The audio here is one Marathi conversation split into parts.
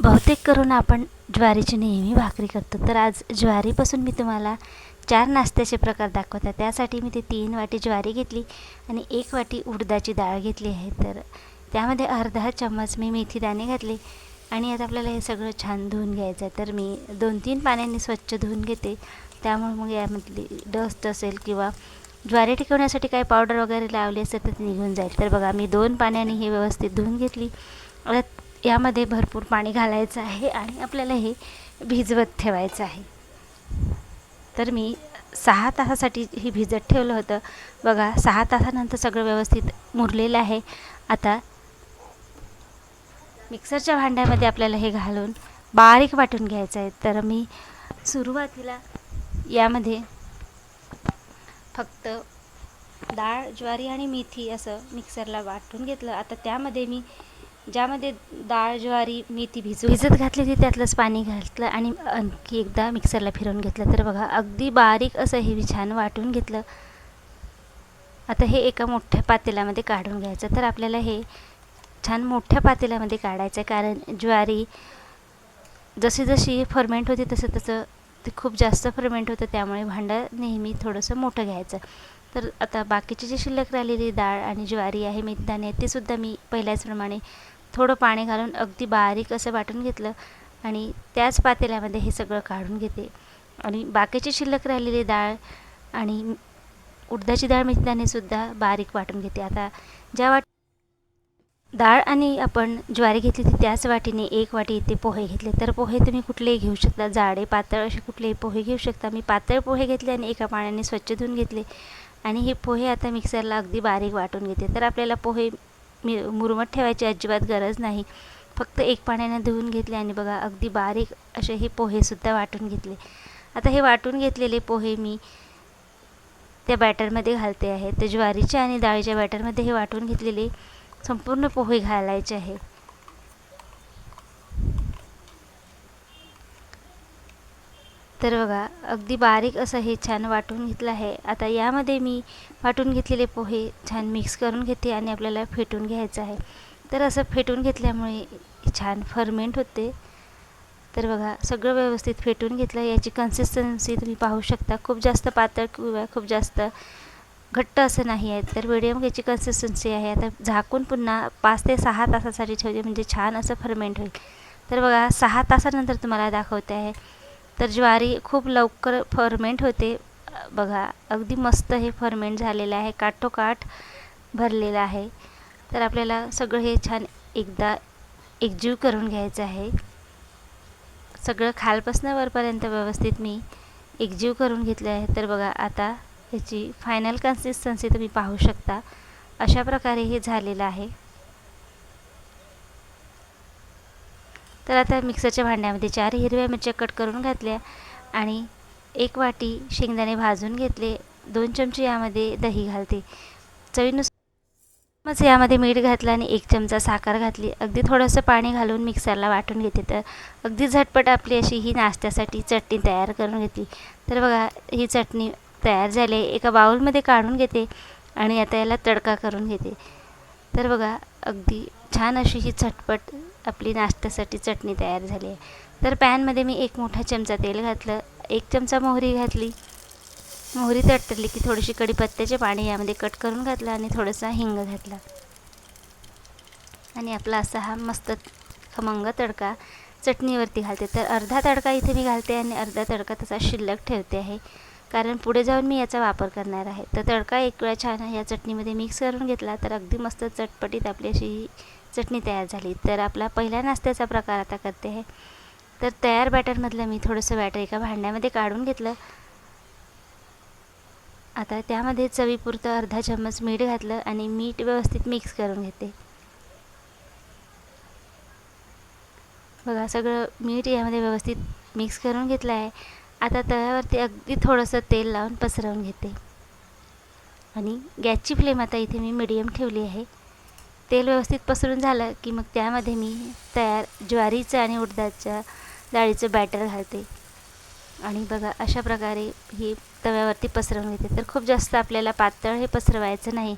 बहुतेक करून आपण ज्वारीची नेहमी भाकरी करतो. तर आज ज्वारीपासून मी तुम्हाला चार नाश्त्याचे प्रकार दाखवत. आहे त्यासाठी मी ते तीन वाटी ज्वारी घेतली आणि एक वाटी उडदाची डाळ घेतली आहे. तर त्यामध्ये अर्धा चम्मच मी मेथी दाणे घातले आणि आता आपल्याला हे सगळं छान धुवून घ्यायचं आहे. तर मी दोन तीन पाण्याने स्वच्छ धुवून घेते. त्यामुळे मग यामधली डस्ट असेल किंवा ज्वारी टिकवण्यासाठी काही पावडर वगैरे लावली असेल तर ते निघून जाईल. तर बघा मी दोन पाण्याने हे व्यवस्थित धुवून घेतली. आता यामध्ये भरपूर पाणी घालायचं आहे आणि आपल्याला हे भिजवत ठेवायचं आहे. तर मी सहा तासासाठी हे भिजत ठेवलं होतं. बघा सहा तासानंतर सगळं व्यवस्थित मुरलेलं आहे. आता मिक्सरच्या भांड्यामध्ये आपल्याला हे घालून बारीक वाटून घ्यायचं आहे. तर मी सुरुवातीला यामध्ये फक्त डाळ ज्वारी आणि मेथी असं मिक्सरला वाटून घेतलं. आता त्यामध्ये मी ज्यामध्ये डाळ ज्वारी मेथी भिजू भिजत घातली होती त्यातलंच पाणी घातलं आणि आणखी एकदा मिक्सरला फिरवून घेतलं. तर बघा अगदी बारीक असं हे मी छान वाटून घेतलं. आता हे एका मोठ्या पातेल्यामध्ये काढून घ्यायचं. तर आपल्याला हे छान मोठ्या पातेल्यामध्ये काढायचं आहे कारण ज्वारी जशी जशी फर्मेंट होती तसं तसं ते खूप जास्त फर्मेंट होतं. त्यामुळे भांडं नेहमी थोडंसं मोठं घ्यायचं. तर आता बाकीची जी शिल्लक राहिलेली डाळ आणि ज्वारी आहे मेथदाणे ते सुद्धा मी पहिल्याचप्रमाणे थोडं पाणी घालून अगदी बारीक असं वाटून घेतलं आणि त्याच पातेल्यामध्ये हे सगळं काढून घेते. आणि बाकीची शिल्लक राहिलेली डाळ आणि उडदाची डाळ मेथीदाणेसुद्धा बारीक वाटून घेते. आता ज्या वाट डाळ आणि आपण ज्वारी घेतली ती त्याच वाटीने एक वाटी इथे पोहे घेतले. तर पोहे तुम्ही कुठलेही घेऊ शकता. जाडे पातळ असे कुठलेही पोहे घेऊ शकता. मी पातळ पोहे घेतले आणि एका पाण्याने स्वच्छ धुवून घेतले. आणि हे पोहे आता मिक्सरला अगदी बारीक वाटून घेते. तर आपल्याला पोहे मी मुरमत ठेवायची अजिबात गरज नाही. फक्त एक पाण्याने धुवून घेतले आणि बघा अगदी बारीक असे हे पोहेसुद्धा वाटून घेतले. आता हे वाटून घेतलेले पोहे मी त्या बॅटरमध्ये घालते आहे. ते ज्वारीच्या आणि डाळीच्या बॅटरमध्ये हे वाटून घेतलेले संपूर्ण पोहे घालायचे आहे. तर बघा अगदी बारीक असं हे छान वाटून घेतलं आहे. आता यामध्ये मी वाटून घेतलेले पोहे छान मिक्स करून घेते आणि आपल्याला फेटून घ्यायचं आहे. तर असं फेटून घेतल्यामुळे छान फर्मेंट होते. तर बघा सगळं व्यवस्थित फेटून घेतलं. याची कन्सिस्टन्सी तुम्ही पाहू शकता. खूप जास्त पातळ किंवा खूप जास्त घट्ट असं नाही आहे. तर मिडियम याची कन्सिस्टन्सी आहे. आता झाकून पुन्हा पाच ते सहा तासासाठी ठेवते. म्हणजे छान असं फर्मेंट होईल. तर बघा सहा तासानंतर तुम्हाला दाखवते आहे. तर ज्वारी खूप लवकर फर्मेंट होते. बघा अगदी मस्त हे फर्मेंट झालेलं आहे. काठोकाठ भरलेलं आहे. तर आपल्याला सगळं हे छान एकदा एकजीव करून घ्यायचं आहे. सगळं खालपासनं वरपर्यंत व्यवस्थित मी एकजीव करून घेतले आहे. तर बघा आता ह्याची फायनल कन्सिस्टन्सी तुम्ही पाहू शकता. अशा प्रकारे हे झालेलं आहे. तर आता मिक्सरच्या भांड्यामध्ये चार हिरव्या मिरच्या कट करून घातल्या आणि एक वाटी शेंगदाणे भाजून घेतले. दोन चमचे यामध्ये दही घालते. चवीनुसार मग यामध्ये मीठ घातलं आणि एक चमचा साखर घातली. अगदी थोडंसं पाणी घालून मिक्सरला वाटून घेते. तर अगदी झटपट आपली अशी ही नाश्त्यासाठी चटणी तयार करून घेतली. तर बघा ही चटणी तयार झाली एका बाऊलमध्ये काढून घेते आणि आता याला तडका करून घेते. तर बघा अगदी छान अशी ही झटपट आपली नाश्त्यासाठी चटणी तयार झाली आहे. तर पॅनमध्ये मी एक मोठा चमचा तेल घातलं एक चमचा मोहरी घातली. मोहरी तडतडली की थोडीशी कढीपत्त्याचे पाणी यामध्ये कट करून घातलं आणि थोडंसं हिंग घातला. आणि आपला असा हा मस्त खमंग तडका चटणीवरती घालते. तर अर्धा तडका इथे मी घालते आणि अर्धा तडका तसा शिल्लक ठेवते आहे. कारण पुढे जाऊन मी याचा वापर करणार आहे. तर तडका एक वेळा छान या चटणीमध्ये मिक्स करून घेतला तर अगदी मस्त चटपटीत आपली अशी ही चटणी तयार झाली. तर आपला पहिला नाश्त्याचा प्रकार आता करते आहे तर तयार बॅटरमधलं मी थोडंसं बॅटर एका भांड्यामध्ये काढून घेतलं. आता त्यामध्ये चवीपुरतं अर्धा चम्मच मीठ घातलं आणि मीठ व्यवस्थित मिक्स करून घेते. बघा सगळं मीठ यामध्ये व्यवस्थित मिक्स करून घेतलं आहे. आता तव्यावरती अगदी थोडंसं तेल लावून पसरवून घेते. आणि गॅसची फ्लेम आता इथे मी मिडियम ठेवली आहे. तेल व्यवस्थित पसरून झालं की मग त्यामध्ये मी तयार ज्वारीचं आणि उडदाच्या डाळीचं बॅटर घालते. आणि बघा अशा प्रकारे ही तव्यावरती पसरवून घेते. तर खूप जास्त आपल्याला पातळ हे पसरवायचं नाही.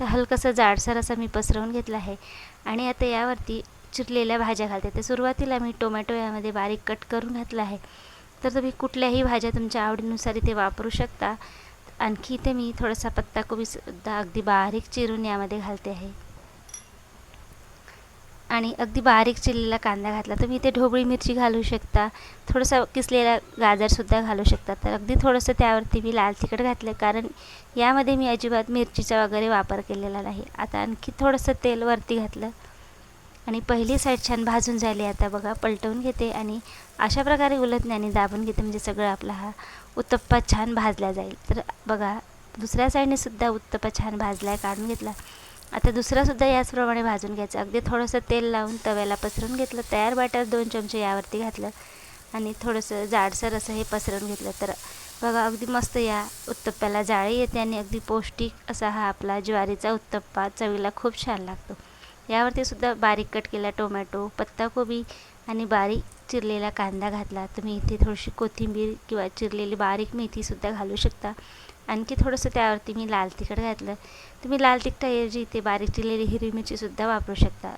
तर हलकंसं जाडसर असं मी पसरवून घेतलं आहे. आणि आता यावरती चिरलेल्या भाज्या घालते. तर सुरुवातीला मी टोमॅटो यामध्ये बारीक कट करून घातला आहे. तर तुम्ही कुठल्याही भाज्या तुमच्या आवडीनुसार इथे वापरू शकता. आणखी इथे मी थोडासा पत्ताकोबीसुद्धा अगदी बारीक चिरून यामध्ये घालते आहे. आणि अगदी बारीक चिरलेला कांदा घातला. तुम्ही इथे ढोबळी मिरची घालू शकता. थोडंसं किसलेला गाजरसुद्धा घालू शकता. तर अगदी थोडंसं त्यावरती मी लाल तिखट घातलं. कारण यामध्ये मी अजिबात मिरचीचा वगैरे वापर केलेला नाही. आता आणखी थोडंसं तेल वरती घातलं. आणि पहिली साईड छान भाजून झाली. आता बघा पलटवून घेते आणि अशा प्रकारे उलटण्याने दाबून घेते. म्हणजे सगळं आपला हा उत्तप्पा छान भाजला जाईल. तर बघा दुसऱ्या साईडने सुद्धा उत्तप्पा छान भाजला आहे काढून घेतला. आता दुसरासुद्धा याचप्रमाणे भाजून घ्यायचं. अगदी थोडंसं तेल लावून तव्याला पसरून घेतलं तयार बॅटर दोन चमचे यावरती घातलं आणि थोडंसं जाडसर असं हे पसरून घेतलं. तर बघा अगदी मस्त या उत्तप्प्याला जाळी येते आणि अगदी पौष्टिक असा हा आपला ज्वारीचा उत्तप्पा चवीला खूप छान लागतो. यावरती सुद्धा बारीक कट केला टोमॅटो पत्ताकोबी आणि बारीक चिरलेला कांदा घातला. तुम्ही इथे थोडीशी कोथिंबीर किंवा चिरलेली बारीक मेथीसुद्धा घालू शकता. आणखी थोडंसं त्यावरती मी लाल तिखट घातलं. तुम्ही लाल तिखटाऐवजी इथे बारीक चिरलेली हिरवी मिरचीसुद्धा वापरू शकता.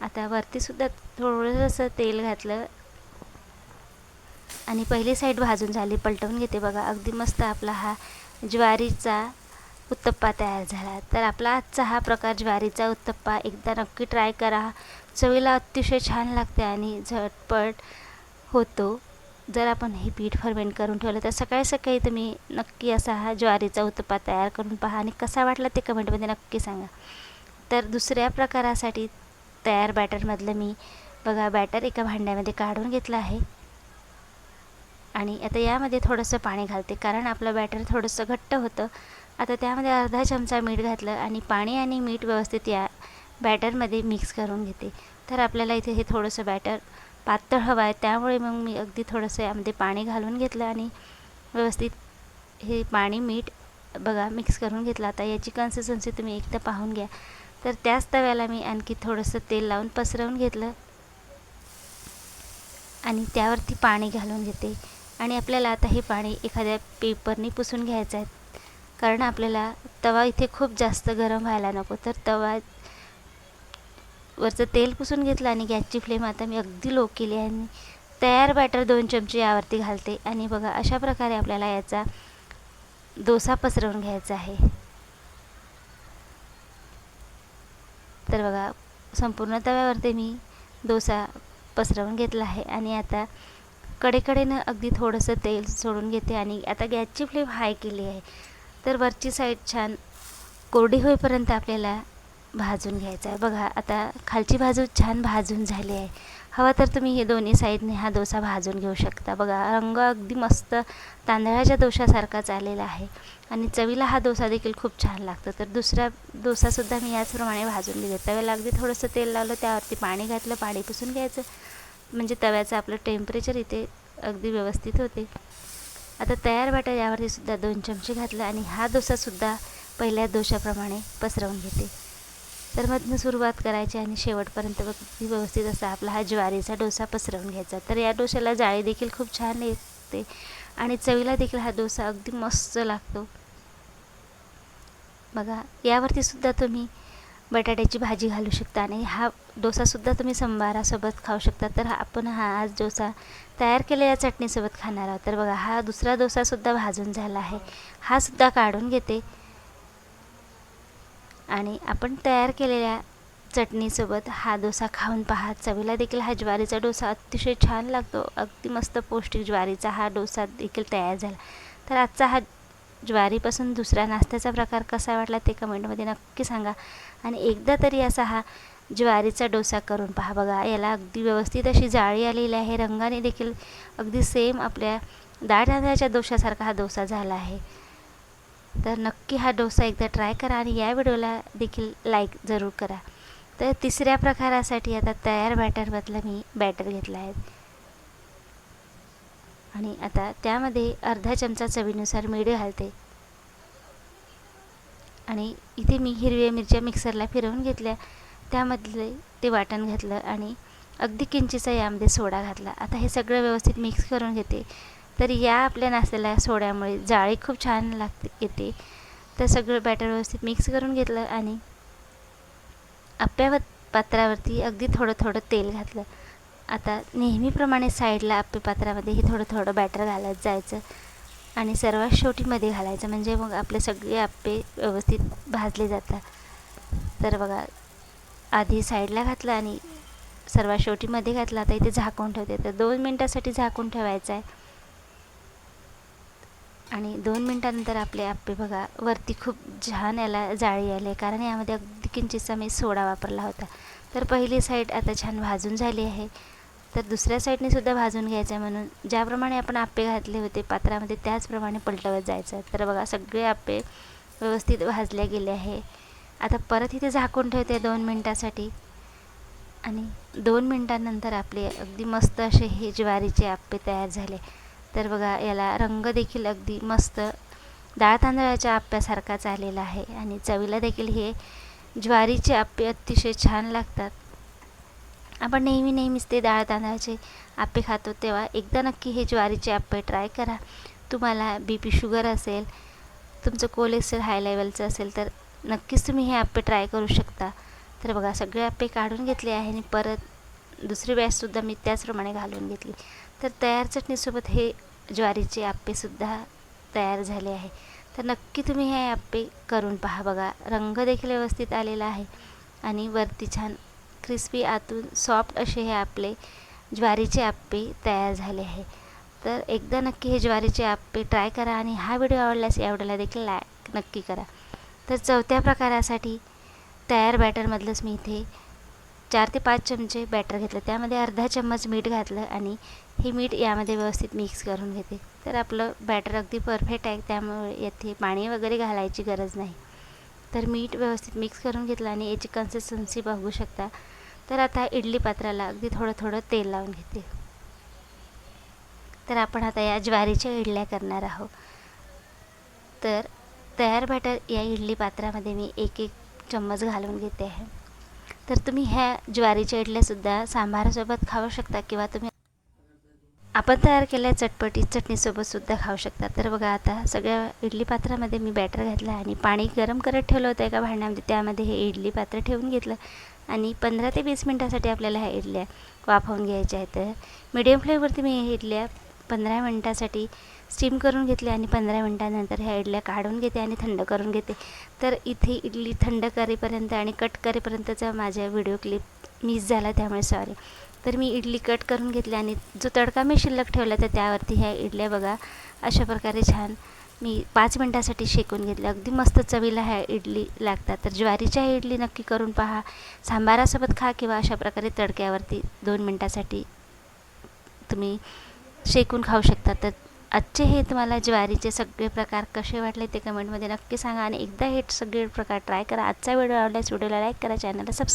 आता वरतीसुद्धा थोडंसं तेल घातलं. आणि पहिली साईड भाजून झाली पलटवून घेते. बघा अगदी मस्त आपला हा ज्वारीचा उत्तप्पा तयार झाला. तर आपला आजचा हा प्रकार ज्वारीचा उत्तप्पा एकदा नक्की ट्राय करा. चवीला अतिशय छान लागते आणि झटपट होतो. जर आपण हे पीठ फर्मेंट करून ठेवलं तर सकाळी सकाळी तुम्ही नक्की असा हा ज्वारीचा उत्तप्पा तयार करून पहा आणि कसा वाटला ते कमेंटमध्ये नक्की सांगा. तर दुसऱ्या प्रकारासाठी तयार बॅटरमधलं मी बघा बॅटर एका भांड्यामध्ये काढून घेतलं आहे. आणि आता यामध्ये थोडंसं पाणी घालते कारण आपलं बॅटर थोडंसं घट्ट होतं. आता त्यामध्ये अर्धा चमचा मीठ घातलं आणि पाणी आणि मीठ व्यवस्थित या बॅटरमध्ये मिक्स करून घेते. तर आपल्याला इथे हे थोडंसं बॅटर पातळ हवा आहे. त्यामुळे मग मी अगदी थोडंसं यामध्ये पाणी घालून घेतलं आणि व्यवस्थित हे पाणी मीठ बघा मिक्स करून घेतलं. आता याची कन्सिस्टन्सी तुम्ही एकदा पाहून घ्या. तर त्याच तव्याला मी आणखी थोडंसं तेल लावून पसरवून घेतलं आणि त्यावरती पाणी घालून घेते. आणि आपल्याला आता हे पाणी एखाद्या पेपरने पुसून घ्यायचं आहे. कारण आपल्याला तवा इथे खूप जास्त गरम व्हायला नको. तर तवा वरचं तेल पुसून घेतलं आणि गॅसची फ्लेम आता मी अगदी लो केली आणि तयार बॅटर दोन चमचे यावरती घालते. आणि बघा अशा प्रकारे आपल्याला याचा डोसा पसरवून घ्यायचा आहे. तर बघा संपूर्ण तव्यावरती मी डोसा पसरवून घेतला आहे. आणि आता कडेकडेनं अगदी थोडंसं तेल सोडून घेते आणि आता गॅसची फ्लेम हाय केली आहे. तर वरची साईड छान कोरडी होईपर्यंत आपल्याला भाजून घ्यायचा आहे. बघा आता खालची बाजू छान भाजून झाली आहे. हवा तर तुम्ही हे दोन्ही साईडने हा डोसा भाजून घेऊ शकता. बघा रंग अगदी मस्त तांदळाच्या डोशासारखाच आलेला आहे. आणि चवीला हा डोसा देखील खूप छान लागतो. तर दुसरा डोसासुद्धा मी याचप्रमाणे भाजून घेते. तव्याला अगदी थोडंसं तेल लावलं त्यावरती पाणी घातलं पाणी पुसून घ्यायचं. म्हणजे तव्याचं आपलं टेम्परेचर इथे अगदी व्यवस्थित होते. आता तयार वाटा यावरती सुद्धा दोन चमचे घातलं आणि हा डोसासुद्धा पहिल्या डोशाप्रमाणे पसरवून घेते. तर मधनं सुरुवात करायची आणि शेवटपर्यंत व्यवस्थित असा आपला हा ज्वारीचा डोसा पसरवून घ्यायचा. तर या डोशाला जाळी देखील खूप छान येते आणि चवीला देखील हा डोसा अगदी मस्त लागतो. बघा यावरती सुद्धा तुम्ही बटाट्याची भाजी घालू शकता आणि हा डोसासुद्धा तुम्ही संबारासोबत खाऊ शकता. तर आपण हा आज डोसा तयार केलेल्या चटणीसोबत खाणार आहोत. तर बघा हा दुसरा डोसासुद्धा भाजून झाला आहे. हा सुद्धा काढून घेते. आणि आपण तयार केलेल्या चटणीसोबत हा डोसा खाऊन पहा. चवीला देखील हा ज्वारीचा डोसा अतिशय छान लागतो. अगदी मस्त पौष्टिक ज्वारीचा हा डोसा देखील तयार झाला. तर आजचा हा ज्वारीपासून दुसरा नाश्त्याचा प्रकार कसा वाटला ते कमेंटमध्ये नक्की सांगा. आणि एकदा तरी असा हा ज्वारीचा डोसा करून पहा बघा. याला अगदी व्यवस्थित अशी जाळी आलेली आहे. रंगाने देखील अगदी सेम आपल्या डाळ तांदळाच्या डोशासारखा हा डोसा झाला आहे. तर नक्की हा डोसा एकदा ट्राय करा आणि या व्हिडिओला देखील लाईक जरूर करा. तर तिसऱ्या प्रकारासाठी आता तयार बॅटरमधलं मी बॅटर घेतला आहे. आणि आता त्यामध्ये अर्धा चमचा चवीनुसार मीठ घालते. आणि इथे मी हिरव्या मिरच्या मिक्सरला फिरवून घेतल्या. त्यामधले ते वाटण घातलं आणि अगदी किंचीचा यामध्ये सोडा घातला. आता हे सगळं व्यवस्थित मिक्स करून घेते. तर या आपल्या नाश्त्याला सोड्यामुळे जाळी खूप छान लागते येते. तर सगळं बॅटर व्यवस्थित मिक्स करून घेतलं आणि आप्यावर पात्रावरती अगदी थोडं थोडं तेल घातलं. आता नेहमीप्रमाणे साईडला आप्पे पात्रामध्ये हे थोडं थोडं बॅटर घालत जायचं आणि सर्वात शेवटीमध्ये घालायचं. म्हणजे मग आपले सगळे आप्पे व्यवस्थित भाजले जातात. तर बघा आधी साईडला घातलं आणि सर्वात शेवटीमध्ये घातलं. आता इथे झाकून ठेवते. तर दोन मिनटासाठी झाकून ठेवायचं आहे. आणि दोन मिनटानंतर आपले आप्पे बघा वरती खूप छान याला जाळी आले कारण यामध्ये अगदी किंचितचा मी सोडा वापरला होता. तर पहिली साईड आता छान भाजून झाली आहे. तर दुसऱ्या साईडने सुद्धा भाजून घ्यायचं आहे म्हणून. ज्याप्रमाणे आपण आप्पे घातले होते पात्रामध्ये त्याचप्रमाणे पलटवत जायचं. आहे तर बघा सगळे आप्पे व्यवस्थित भाजले गेले आहे. आता परत इथे झाकून ठेवते दोन मिनटासाठी. आणि दोन मिनटानंतर आपले अगदी मस्त असे हे ज्वारीचे आप्पे तयार झाले. तर बघा याला रंग देखील अगदी मस्त डाळ तांदळाच्या आप्प्यासारखाच आलेला आहे. आणि चवीला देखील हे ज्वारीचे आप्पे अतिशय छान लागतात. आपण नेहमी नेहमीच ते डाळ तांदळाचे आप्पे खातो तेव्हा एकदा नक्की हे ज्वारीचे आप्पे ट्राय करा. तुम्हाला बी पी शुगर असेल तुमचं कोलेस्ट्रॉल हाय लेवलचं असेल तर नक्कीच तुम्ही हे आप्पे ट्राय करू शकता. तर बघा सगळे आप्पे काढून घेतले आहे आणि परत दुसरी बॅचसुद्धा मी त्याचप्रमाणे घालून घेतली. तर तयार चटणीसोबत हे ज्वारीचे आप्पेसुद्धा तयार झाले आहे. तर नक्की तुम्ही हे आप्पे करून पहा बघा. रंग देखील व्यवस्थित आलेला आहे. आणि वरती छान क्रिस्पी आतून सॉफ्ट असे हे आपले ज्वारीचे आप्पे तयार झाले आहे. तर एकदा नक्की हे ज्वारीचे आप्पे ट्राय करा आणि हा व्हिडिओ आवडल्यास या व्हिडिओला देखील लाईक नक्की करा. तर चौथ्या प्रकारासाठी तयार बॅटरमधलंच मी इथे चार ते पाच चमचे बॅटर घेतलं. त्यामध्ये अर्धा चम्मच मीठ घातलं आणि हे मीठ यामध्ये व्यवस्थित मिक्स करून घेते. तर आपलं बॅटर अगदी परफेक्ट आहे. त्यामुळे येथे पाणी वगैरे घालायची गरज नाही. तर मीठ व्यवस्थित मिक्स करून घेतलं आणि याची कन्सिस्टन्सी बघू शकता. तर आता इडली पात्राला अगदी थोडं थोडं तेल लावून घेते. तर आपण आता या ज्वारीच्या इडल्या करणार आहोत. तर तयार बॅटर या इडली पात्रामध्ये मी एक एक चम्मच घालून घेते आहे. तर तुम्ही ह्या ज्वारीच्या इडल्यासुद्धा सांबारासोबत खाऊ शकता किंवा तुम्ही आपण तयार केलेल्या चटपटी चटणीसोबतसुद्धा खाऊ शकता. तर बघा आता सगळ्या इडली पात्रामध्ये मी बॅटर घातलं आणि पाणी गरम करत ठेवलं होतं एका भांड्यामध्ये. त्यामध्ये हे इडली पात्र ठेवून घेतलं आणि पंधरा ते वीस मिनटासाठी आपल्याला ह्या इडल्या वाफवून घ्यायच्या आहेत. तर मीडियम फ्लेमवरती मी हे इडल्या पंधरा मिनटासाठी स्टीम करून घेतले आणि पंधरा मिनटानंतर ह्या इडल्या काढून घेते आणि थंड करून घेते. तर इथे इडली थंड करेपर्यंत आणि कट करेपर्यंतचा माझ्या व्हिडिओ क्लिप मिस झाला त्यामुळे सॉरी तर मी इडली कट करून घेतली आणि जो तडका मी शिल्लक ठेवला तर त्यावरती ह्या इडल्या बघा अशा प्रकारे छान मी पाच मिनटासाठी शेकून घेतलं अगदी मस्त चवीला ह्या इडली लागतात. तर ज्वारीच्या इडली नक्की करून पहा. सांबारासोबत खा किंवा अशा प्रकारे तडक्यावरती दोन मिनटासाठी तुम्ही शेकून खाऊ शकता. तर आजचे हे तुम्हाला ज्वारीचे सगळे प्रकार कसे वाटले ते कमेंटमध्ये नक्की सांगा. आणि एकदा हे सगळे प्रकार ट्राय करा. आजचा व्हिडिओ आवडल्यास व्हिडिओला लाईक करा चॅनलला सबस्क्राईब